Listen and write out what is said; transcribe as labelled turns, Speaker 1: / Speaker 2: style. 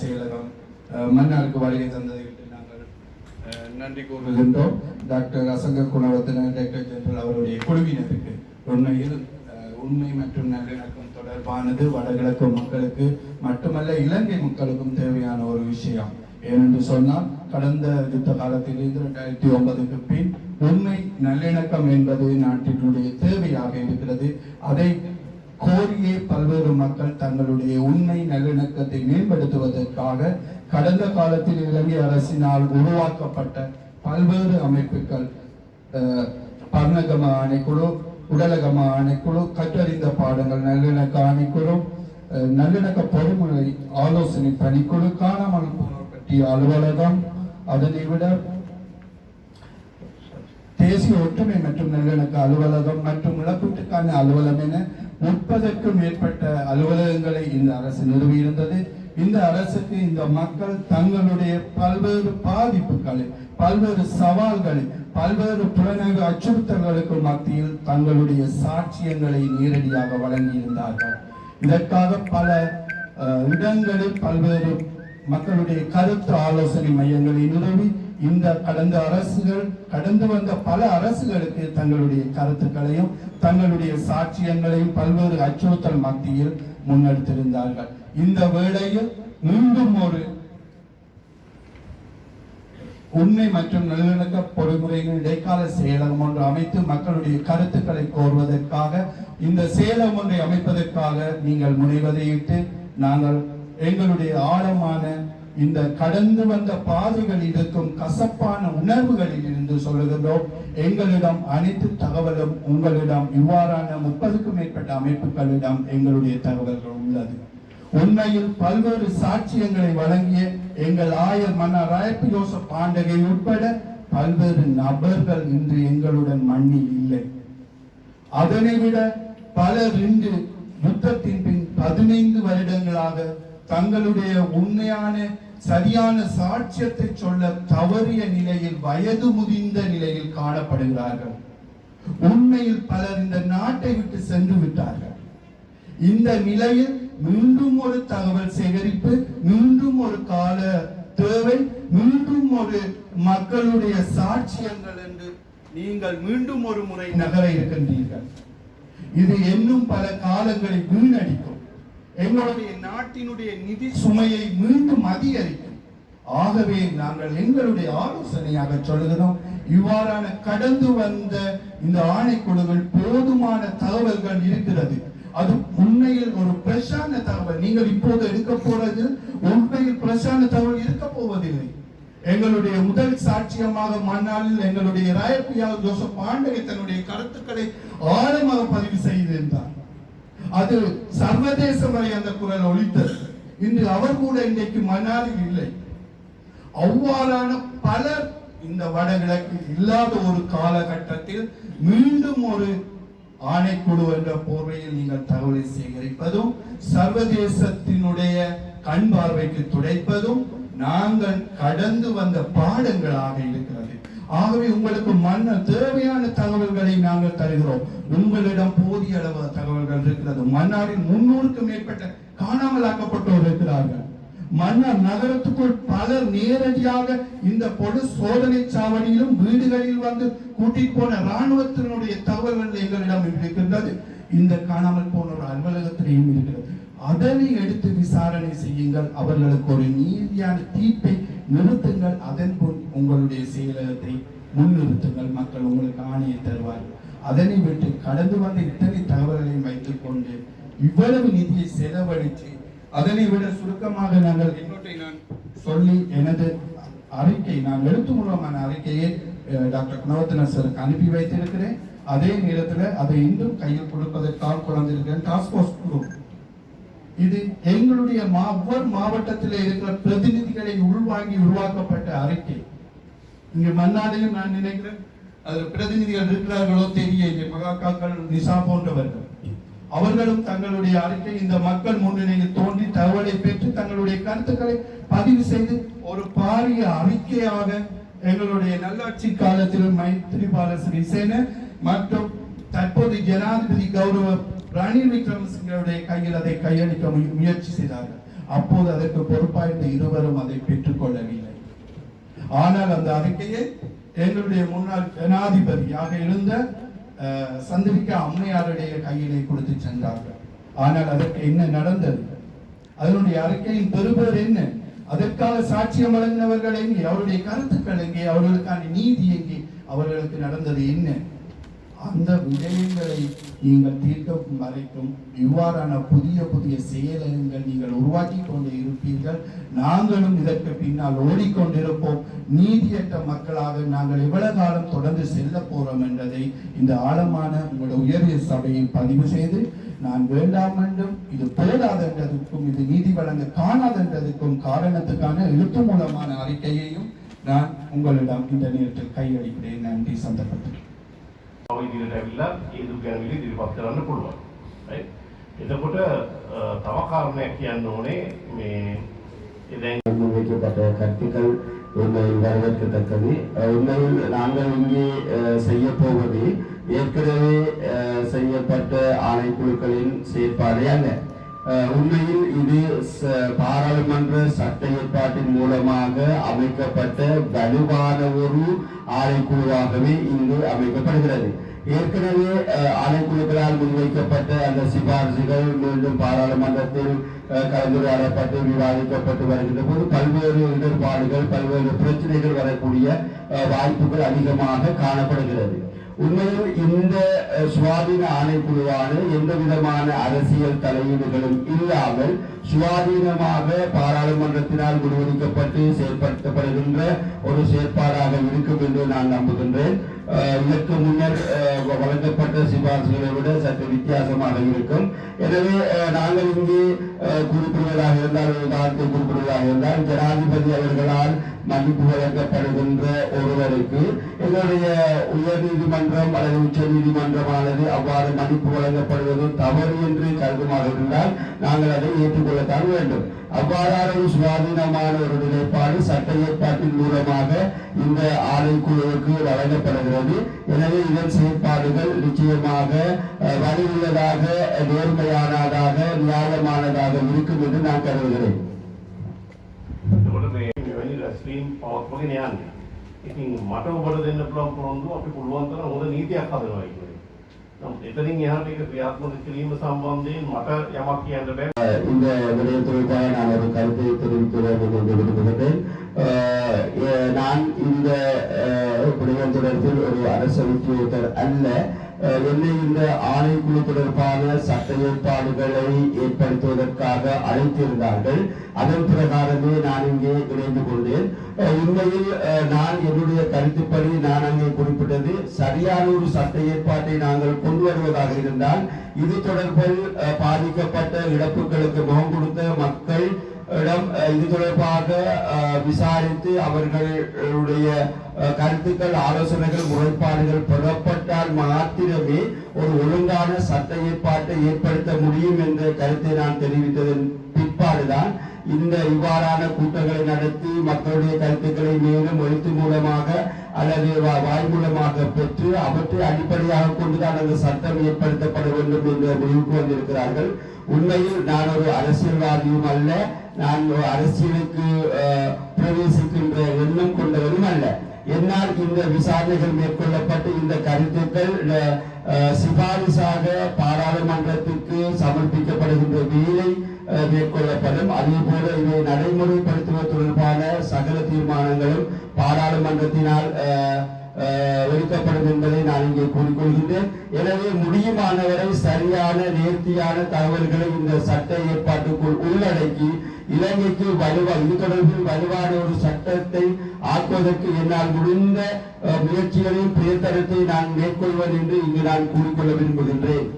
Speaker 1: செயலகம் மன்னாருக்கு வருகை தந்ததையிட்டு நாங்கள் நன்றி கூறுகின்றோம். Doctor Asanka Gunawardena director general அவருடைய குழுவினருக்கு உண்மையில் உண்மை மற்றும் நல்லிணக்கம் தொடர்பானது வடகிழக்கு மக்களுக்கு மட்டுமல்ல இலங்கை மக்களுக்கும் தேவையான ஒரு விஷயம். ஏனென்று சொன்னால் கடந்த யுத்த காலத்திலிருந்து ரெண்டாயிரத்தி ஒன்பதுக்கு பின் உண்மை நல்லிணக்கம் என்பது நாட்டினுடைய தேவையாக இருக்கிறது. அதை கோரியே பல்வேறு மக்கள் தங்களுடைய உண்மை நல்லிணக்கத்தை மேம்படுத்துவதற்காக கடந்த காலத்தில் இலங்கை அரசினால் உருவாக்கப்பட்ட பல்வேறு அமைப்புகள் அஹ், பர்ணகம ஆணைக்குழு உடலகம ஆணைக்குழு கற்றறிந்த பாடங்கள் நல்லிணக்க ஆணைக்குழு அஹ், நல்லிணக்க பொறுமுறை ஆலோசனை பணிக்குழு காணாமல் பற்றிய அலுவலகம் அதனை விட தேசிய ஒற்றுமை மற்றும் நல்லிணக்க அலுவலகம் மற்றும் இழப்பீட்டுக்கான அலுவலகம் என முப்பதற்கும் மேற்பட்ட அலுவலகங்களை இந்த அரசு நிறுவியிருந்தது. இந்த அரசுக்கு இந்த மக்கள் தங்களுடைய பல்வேறு பாதிப்புகளை பல்வேறு சவால்களை பல்வேறு புலனாய்வு அச்சுறுத்தல்களுக்கு மத்தியில் தங்களுடைய சாட்சியங்களை நேரடியாக வழங்கியிருந்தார்கள். இதற்காக பல இடங்களில் பல்வேறு மக்களுடைய கருத்து ஆலோசனை மையங்களை நிறுவி இந்த கடந்த அரசுகள் கடந்து வந்த பல அரசுகளுக்கு தங்களுடைய கருத்துக்களையும் தங்களுடைய சாட்சியங்களையும் பல்வேறு அச்சுறுத்தல் மத்தியில் முன்னெடுத்திருந்தார்கள். இந்த வேளையில் மீண்டும் ஒரு உண்மை மற்றும் நல்லிணக்க பொறிமுறைகள் இடைக்கால செயலகம் ஒன்று அமைத்து மக்களுடைய கருத்துக்களை கோருவதற்காக இந்த செயலகம் ஒன்றை அமைப்பதற்காக நீங்கள் முனைவதையிட்டு நாங்கள் எங்களுடைய ஆழமான இந்த கடந்து வந்த பாதைகளில் இருக்கும் கசப்பான உணர்வுகளில் இருந்து சொல்லுகின்றோம். எங்களிடம் அனைத்து தகவலும் உங்களிடம் இவ்வாறான முப்பதுக்கும் மேற்பட்ட அமைப்புகளிடம் எங்களுடைய தகவல்கள் உள்ளது. உண்மையில் பல்வேறு சாட்சியங்களை வழங்கிய எங்கள் ஆயர் மன்னர் ராயப்ப யோசப் பாண்டகை உட்பட பல்வேறு நபர்கள் இன்று எங்களுடன் மண்ணில் இல்லை. அதனை விட பலர் இன்று யுத்தத்தின் பின் பதினைந்து வருடங்களாக தங்களுடைய உண்மையான சரியான சாட்சியத்தை சொல்ல தவறிய நிலையில் வயது முதிர்ந்த நிலையில் காணப்படுகிறார்கள். உண்மையில் பலர் இந்த நாட்டை விட்டு சென்று விட்டார்கள். இந்த நிலையில் மீண்டும் ஒரு தகவல் சேகரிப்பு மீண்டும் ஒரு கால தேவை மீண்டும் ஒரு மக்களுடைய சாட்சியங்கள் என்று நீங்கள் மீண்டும் ஒரு முறை நகர இருக்கின்றீர்கள். இது இன்னும் பல காலங்களை வீணடிக்கும். எங்களுடைய நாட்டினுடைய நிதி சுமையை மீண்டும் அதிகரிக்கும். ஆகவே நாங்கள் எங்களுடைய ஆலோசனையாக சொல்லுகிறோம் இவ்வாறான கடந்து வந்த இந்த ஆணைக்குழுவில் போதுமான தகவல்கள் இருக்கிறது. அது உண்மையில் ஒரு பிரசான தகவல். நீங்கள் இப்போது எடுக்க போறது உண்மையில் பிரசான தகவல் இருக்க போவதில்லை. எங்களுடைய முதல் சாட்சியமாக மண்ணாளில் எங்களுடைய ராயப்பியா ஜோசப் பாண்டகை தன்னுடைய கருத்துக்களை ஆழமாக பதிவு செய்திருந்தார். அது சர்வதேச வரை அந்த குரல் ஒழித்தது. இன்று அவர் கூட இன்றைக்கு மன்னாரில் இல்லை. அவ்வாறான பலர் இந்த வடகிழக்கில் இல்லாத ஒரு காலகட்டத்தில் மீண்டும் ஒரு ஆணைக்குழு என்ற போர்வையில் நீங்கள் தகவலை சேகரிப்பதும் சர்வதேசத்தினுடைய கண் பார்வைக்கு துடைப்பதும் நாங்கள் கடந்து வந்த பாடங்களாக இருக்க ஆகவே உங்களுக்கு மன்ன தேவையான தகவல்களை நாங்கள் தருகிறோம். உங்களிடம் போதிய அளவு தகவல்கள் இருக்கிறது. மன்னாரில் முன்னூறுக்கும் மேற்பட்ட காணாமலாக்கப்பட்டோர் இருக்கிறார்கள். மன்னர் நகரத்துக்குள் பலர் நேரடியாக இந்த பொது சோதனை சாவடியிலும் வீடுகளில் வந்து கூட்டிட்டு போன ராணுவத்தினுடைய தகவல்கள் எங்களிடம் இருக்கின்றது. இந்த காணாமல் போன ஒரு அலுவலகத்திலையும் இருக்கிறது. அதனை எடுத்து விசாரணை செய்யுங்கள். அவர்களுக்கு ஒரு நீதியான தீர்ப்பை நிறுத்துங்கள். அதன் போல் உங்களுடைய செயலகத்தை முன்னிறுத்துங்கள். மக்கள் உங்களுக்கு ஆணையை தருவார்கள். அதனை விட்டு கடந்து வந்த இத்தனை தகவல்களையும் வைத்துக் கொண்டு இவ்வளவு நிதியை செலவழித்து அதனை விட சுருக்கமாக நாங்கள் இன்னொன்றை நான் சொல்லி எனது அறிக்கை நான் எழுத்து மூலமான அறிக்கையை டாக்டர் குணவர்த்தனர் சருக்கு அனுப்பி வைத்திருக்கிறேன். அதே நேரத்தில் அதை இன்னும் கையில் கொடுப்பதற்காக குழந்திருக்கிறேன் டாஸ்க் ஃபோர்ஸ் குழு இது எங்களுடைய ஒவ்வொரு மாவட்டத்தில் இருக்கிற பிரதிநிதிகளை உள்வாங்கி உருவாக்கப்பட்ட அறிக்கை. இங்க மன்னாடையும் நான் நினைக்கிறேன் அதில் பிரதிநிதிகள் இருக்கிறார்களோ தெரியும் மகாக்காக்கள் நிசா போன்றவர்கள். அவர்களும் தங்களுடைய அறிக்கை இந்த மக்கள் முன்னணியில் தோன்றி தகவலை பெற்று தங்களுடைய கருத்துக்களை பதிவு செய்து ஒரு பாரிய அறிக்கையாக எங்களுடைய நல்லாட்சி காலத்தில் மைத்திரிபால சிறிசேன மற்றும் தற்போது ஜனாதிபதி கௌரவ ரணில் விக்ரமசிங்கருடைய கையில் அதை கையளிக்க முயற்சி செய்தார்கள். அப்போது அதற்கு பொறுப்பாயிட்ட இருவரும் அதை பெற்றுக்கொள்ளவில்லை. ஆனால் அந்த அறிக்கையை எங்களுடைய முன்னாள் ஜனாதிபதியாக இருந்த அஹ், சந்திரிகா அம்மையாருடைய கையிலே கொடுத்து சென்றார்கள். ஆனால் அதற்கு என்ன நடந்தது? அதனுடைய அறிக்கையின் பெறுபேர் என்ன? அதற்காக சாட்சியம் வழங்கினவர்கள் எங்கே? அவருடைய கருத்துக்கள் எங்கே? அவர்களுக்கான நீதி எங்கே? அவர்களுக்கு நடந்தது என்ன? அந்த விடயங்களை நீங்கள் தீர்க்கும் வரைக்கும் இவ்வாறான புதிய புதிய செயலகங்கள் நீங்கள் உருவாக்கி கொண்டு இருப்பீர்கள். நாங்களும் இதற்கு பின்னால் ஓடிக்கொண்டிருப்போம். நீதியற்ற மக்களாக நாங்கள் எவ்வளவு காலம் தொடர்ந்து செல்ல போறோம் என்பதை இந்த ஆழமான உங்களுடைய உயரிய சபையில் பதிவு செய்து நான் வேண்டாம் என்றும் இது போதாதென்றதுக்கும் இது நீதி வழங்க காணாதென்றதுக்கும் காரணத்துக்கான எழுத்து மூலமான அறிக்கையையும் நான் உங்களிடம் இந்த நேரத்தில் கையளிக்கிறேன். நன்றி சந்தர்ப்பத்தில்.
Speaker 2: තව ඉදිරියට ඇවිල්ලා ඒ දුක් ගැන ඉදිරිපත් කරන්න පුළුවන්. right? එතකොට අ, තව කාරණයක් කියන්න ඕනේ මේ ඒ දැන්
Speaker 3: முன்வைக்கப்பட்ட கருத்துக்கள் உண்மையில் வரவேற்கத்தக்கது அஹ் உண்மையில் நாங்கள் இங்கே அஹ், செய்யப் போவது ஏற்கனவே அஹ், செய்யப்பட்ட ஆணைக்குழுக்களின் செயற்பாடே அல்ல அஹ், உண்மையில் இது பாராளுமன்ற சட்ட ஏற்பாட்டின் மூலமாக அமைக்கப்பட்ட வலுவான ஒரு ஆலைக்குழுவாகவே இங்கு அமைக்கப்படுகிறது. ஏற்கனவே அஹ், முன்வைக்கப்பட்ட அந்த சிபாரிசுகள் மீண்டும் பாராளுமன்றத்தில் அஹ், கலந்துரையாடப்பட்டு விவாதிக்கப்பட்டு வருகின்ற போது பல்வேறு இடர்பாடுகள் பல்வேறு பிரச்சனைகள் வரக்கூடிய அஹ், வாய்ப்புகள் அதிகமாக காணப்படுகிறது. உண்மையில் இந்த சுவாதீன ஆணைக்குழுவான எந்த விதமான அரசியல் தலையீடுகளும் இல்லாமல் சுவாதீனமாக பாராளுமன்றத்தினால் முடிவெடுக்கப்பட்டு செயற்படுத்தப்படுகின்ற ஒரு செயற்பாடாக இருக்கும் என்று நான் நம்புகின்றேன். இதற்கு முன்னர் வழங்கப்பட்ட சிபாரிசுகளை விட சற்று வித்தியாசமாக இருக்கும். எனவே நாங்கள் இங்கே குறிப்பிடுவதாக இருந்தால் ஒரு காலத்தை குறிப்பிடுவதாக இருந்தால் ஜனாதிபதி அவர்களால் மதிப்பு வழங்கப்படுகின்ற ஒருவருக்கு எங்களுடைய உயர்நீதிமன்ற நீதிமன்றம் அல்லது உச்ச நீதிமன்றமானது அவ்வாறு மதிப்பு வழங்கப்படுவது தவறு என்று கருதுமாக இருந்தால் நாங்கள் அதை ஏற்றுக்கொள்ளத்தான் வேண்டும். அவ்வாறான ஒரு சுவாதீனமான ஒரு நிலைப்பாடு சட்ட ஏற்பாட்டின் மூலமாக இந்த ஆணைக்குழுவுக்கு வழங்கப்படுகிறது. எனவே இதன் செயற்பாடுகள் நிச்சயமாக வலியுள்ளதாக நேர்மையானதாக நியாயமானதாக இருக்கும் என்று நான் கருதுகிறேன்.
Speaker 2: එතකොට මේ මෙවැනි රැස්වීම් පවත්වගෙන යන්නේ. ඉතින් මට ඔබට දෙන්න පුළුවන් පොරොන්දු අපි පුළුවන් තරම් හොඳ නීතියක් හදනවා කියන්නේ. නමුත් එතනින් එහාට ඒක ක්‍රියාත්මක කිරීම සම්බන්ධයෙන් මට යමක් කියන්න බෑ.
Speaker 3: அஹ் இந்த விடயத்திற்காக நான் ஒரு கருத்தை தெரிவிக்க நான் இந்த அஹ், விடயம் தொடர்பில் ஒரு அரசு உத்தியோகத்தர் அல்ல. என்னை இந்த ஆணைக்குழு தொடர்பான சட்ட ஏற்பாடுகளை ஏற்படுத்துவதற்காக அழைத்திருந்தார்கள். அதன் பிரகாரமே நான் இங்கே இணைந்து கொண்டேன். உண்மையில் அஹ், நான் என்னுடைய கருத்துப்படி நான் அங்கே குறிப்பிட்டது. சரியான ஒரு சட்ட ஏற்பாட்டை நாங்கள் கொண்டு வருவதாக இருந்தால் இது தொடர்பில் அஹ், பாதிக்கப்பட்ட இழப்புகளுக்கு முகம் கொடுத்த மக்கள் இடம் இது தொடர்பாக விசாரித்து அவர்களுடைய கருத்துக்கள் ஆலோசனைகள் முறைப்பாடுகள் பெறப்பட்டால் மாத்திரமே ஒரு ஒழுங்கான சட்ட ஏற்பாட்டை ஏற்படுத்த முடியும் என்ற கருத்தை நான் தெரிவித்ததன் பிற்பாடுதான் இந்த இவ்வாறான கூட்டங்களை நடத்தி மக்களுடைய கருத்துக்களை மேலும் எழுத்து மூலமாக அல்லது வா- வாய் மூலமாக பெற்று அவற்றை அடிப்படையாக கொண்டுதான் அந்த சட்டம் ஏற்படுத்தப்பட வேண்டும் என்ற முடிவுக்கு வந்திருக்கிறார்கள். உண்மையில் நான் ஒரு அரசியல்வாதியும் அல்ல நான் ஒரு அரசியலுக்கு அஹ், பிரவேசிக்கின்ற எண்ணம் கொண்டவரும் அல்ல. என்னால் இந்த விசாரணைகள் மேற்கொள்ளப்பட்டு இந்த கருத்துக்கள் சிபாரிசாக பாராளுமன்றத்திற்கு சமர்ப்பிக்கப்படுகின்ற வேலை அஹ், மேற்கொள்ளப்படும். அதே போல இதை நடைமுறைப்படுத்துவது தொடர்பான சகல தீர்மானங்களும் பாராளுமன்றத்தினால் ஒதுக்கப்படும் என்பதை நான் இங்கே கூறிக்கொள்கின்றேன். எனவே முடியுமானவரை சரியான நேர்த்தியான தகவல்களை இந்த சட்ட ஏற்பாட்டுக்குள் உள்ளடக்கி இலங்கைக்கு வலுவா இது தொடர்பில் வலுவான ஒரு சட்டத்தை ஆக்குவதற்கு என்னால் முடிந்த முயற்சிகளையும் பிரயத்தனத்தை நான் மேற்கொள்வேன் என்று இங்கு நான் கூறிக்கொள்ள விரும்புகின்றேன்.